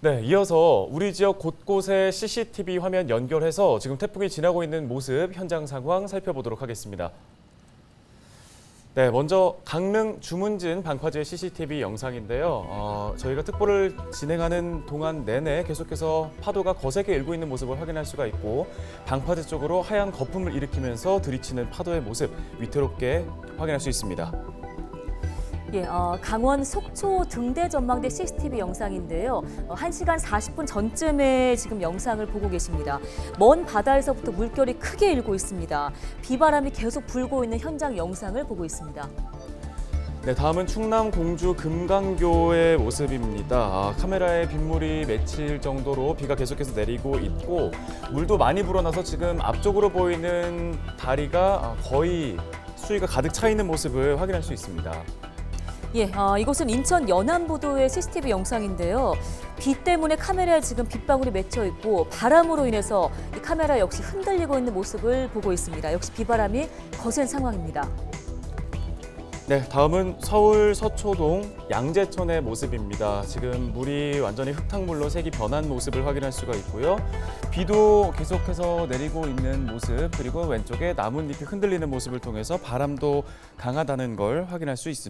네, 이어서 우리 지역 곳곳에 CCTV 화면 연결해서 지금 태풍이 지나고 있는 모습 현장 상황 살펴보도록 하겠습니다. 네, 먼저 강릉 주문진 방파제 CCTV 영상인데요. 어, 저희가 특보를 진행하는 동안 내내 계속해서 파도가 거세게 일고 있는 모습을 확인할 수가 있고 방파제 쪽으로 하얀 거품을 일으키면서 들이치는 파도의 모습 위태롭게 확인할 수 있습니다. 예, 어, 강원 속초 등대 전망대 CCTV 영상인데요. 어, 1시간 40분 전쯤에 지금 영상을 보고 계십니다. 먼 바다에서부터 물결이 크게 일고 있습니다. 비바람이 계속 불고 있는 현장 영상을 보고 있습니다. 네, 다음은 충남 공주 금강교의 모습입니다. 아, 카메라에 빗물이 맺힐 정도로 비가 계속해서 내리고 있고 물도 많이 불어나서 지금 앞쪽으로 보이는 다리가 아, 거의 수위가 가득 차 있는 모습을 확인할 수 있습니다. 예, 어, 이곳은 인천 연안부도의 CCTV 영상인데요. 비 때문에 카메라에 지금 빗방울이 맺혀 있고 바람으로 인해서 이 카메라 역시 흔들리고 있는 모습을 보고 있습니다. 역시 비바람이 거센 상황입니다. 네, 다음은 서울 서초동 양재천의 모습입니다. 지금 물이 완전히 흙탕물로 색이 변한 모습을 확인할 수가 있고요. 비도 계속해서 내리고 있는 모습, 그리고 왼쪽에 나뭇잎이 흔들리는 모습을 통해서 바람도 강하다는 걸 확인할 수 있습니다.